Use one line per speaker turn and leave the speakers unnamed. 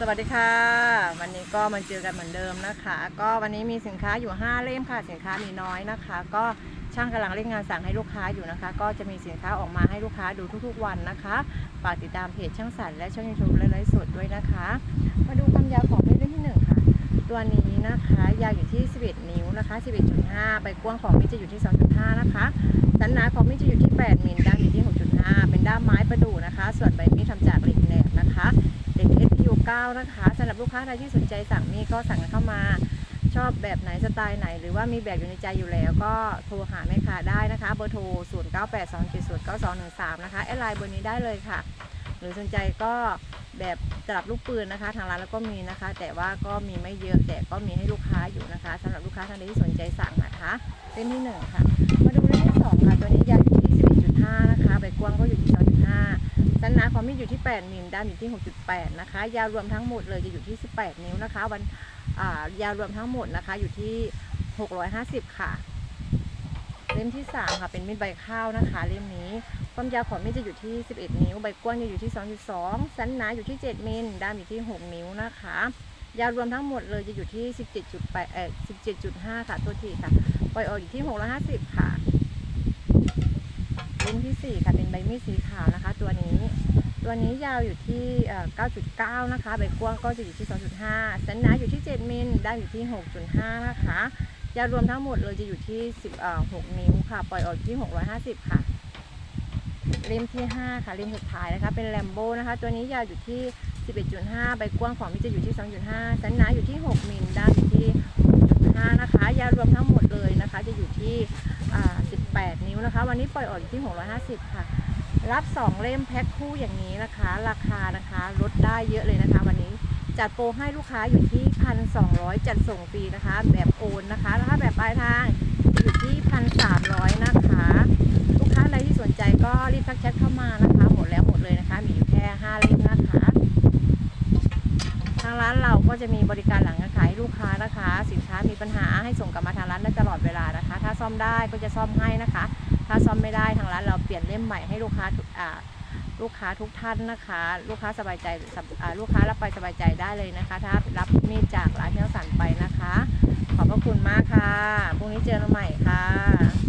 สวัสดีค่ะ วันนี้ก็มาเจอกันเหมือนเดิมนะคะ ก็วันนี้มีสินค้าอยู่ 5 เล่มค่ะ สินค้ามีน้อยนะคะ ก็ช่างกำลังเร่งงานสั่งให้ลูกค้าอยู่นะคะ ก็จะมีสินค้าออกมาให้ลูกค้าดูทุกๆวันนะคะฝากติดตามเพจช่างสันและช่องยูทูบและไลฟ์สดด้วยนะคะ มาดูความยาวของมีดเล่มที่หนึ่งค่ะ ตัวนี้นะคะยาวอยู่ที่ 11 นิ้วนะคะ 11.5 ใบกว้างของมีจะอยู่ที่ 2.5 นะคะสันหนาของมีจะอยู่ที่ 8มิลด้ามอยู่ที่ 6.5 เป็นด้ามไม้ประดู่นะคะ ส่วนใบมี 9นะคะสำหรับลูกค้าใดที่สนใจสั่งมีดก็สั่งกันเข้ามาชอบแบบไหนสไตล์ไหน หรือว่ามีแบบอยู่ในใจอยู่แล้ว ก็โทรหาแม่ค้าได้นะคะ เบอร์โทร 0982709213 นะคะแอดไลน์เบอร์นี้ได้เลยค่ะ หรือสนใจก็แบบตลับลูกปืนนะคะ ทางร้านแล้วก็มีนะคะ แต่ว่าก็มีไม่เยอะแต่ก็มีให้ลูกค้าอยู่นะคะสำหรับลูกค้าท่านใดที่สนใจสั่งนะคะเล่มที่หนึ่งค่ะมาดูเล่มที่สองค่ะตัวนี้ยาวอยู่ที่ 11.5 นะคะใบกว้างก็อยู่ที่ 2.5สั นหนาความมีดอยู่ที่ 8 มิลด้านอยู่ที่ 6.8 นะคะ ยาวรวมทั้งหมดเลยจะอยู่ที่ 18 นิ้วนะคะ วันยาวรวมทั้งหมดนะคะอยู่ที่ 650 ค่ะ เล่มที่ 3 ค่ะ เป็นมีดใบข้าวนะคะ เล่มนี้ ความยาวของมีดจะอยู่ที่ 11 นิ้ว ใบกว้างจะอยู่ที่ 2.2 สันหนาอยู่ที่ 7 มิลด้ามอยู่ที่ 6 นิ้วนะคะ ยาวรวมทั้งหมดเลยจะอยู่ที่ 17.8เอ่อ17.5 ค่ะ ตัวทีค่ะปล่อยออกอยู่ที่ 650 ค่ะ เล่มที่ 4 ค่ะ เป็นใบมีดสีขาวนะคะ ตัวนี้ ตัวนี้ยาวอยู่ที่เอ่อ9.9 นะคะ ใบกว้างก็จะอยู่ที่ 2.5สันหนาอยู่ที่ 7 มิลด้านอยู่ที่ 6.5 นะคะ ยาวรวมทั้งหมดเลยจะอยู่ที่ 16 นิ้วค่ะ ปล่อยออกอยู่ที่ 650 ค่ะ เล่มที่ 5 ค่ะ เล่มสุดท้ายนะคะ เป็นแลมโบนะคะ ตัวนี้ยาวอยู่ที่ 11.5 ใบกว้างของมิจะอยู่ที่ 2.5สันหนาอยู่ที่ 6 มิลด้านอยู่ที่ 6.5 นะคะ ยาวรวมทั้งหมดเลยนะคะ จะอยู่ที่ 8 นิ้วนะคะ วันนี้ปล่อยออกอยู่ที่ 650 ค่ะ รับ 2 เล่มแพ็คคู่อย่างนี้นะคะ ราคานะคะลดได้เยอะเลยนะคะ วันนี้จัดโปรให้ลูกค้าอยู่ที่ 1,200 จัดส่งฟรีนะคะ แบบโอนนะคะแล้วถ้าแบบปลายทางอยู่ที่ 1,300 นะคะ ลูกค้าอะไรที่สนใจก็รีบทักแชทเข้ามานะคะ หมดแล้วหมดเลยนะคะ มีอยู่แค่ 5 เล่มางร้านเราก็จะมีบริการหลังการขายลูกค้านะคะ สินค้ามีปัญหาให้ส่งกลับมาทางร้านได้ตลอดเวลานะคะ ถ้าซ่อมได้ก็จะซ่อมให้นะคะ ถ้าซ่อมไม่ได้ทางร้านเราเปลี่ยนเล่มใหม่ให้ลูกค้าทุกอ่าลูกค้าทุกท่านนะคะ ลูกค้าสบายใจลูกค้ารับไปสบายใจได้เลยนะคะ ถ้ารับมีดจากร้านเที่ยวสันไปนะคะ ขอบพระคุณมากค่ะพรุ่งนี้เจอกันใหม่ค่ะ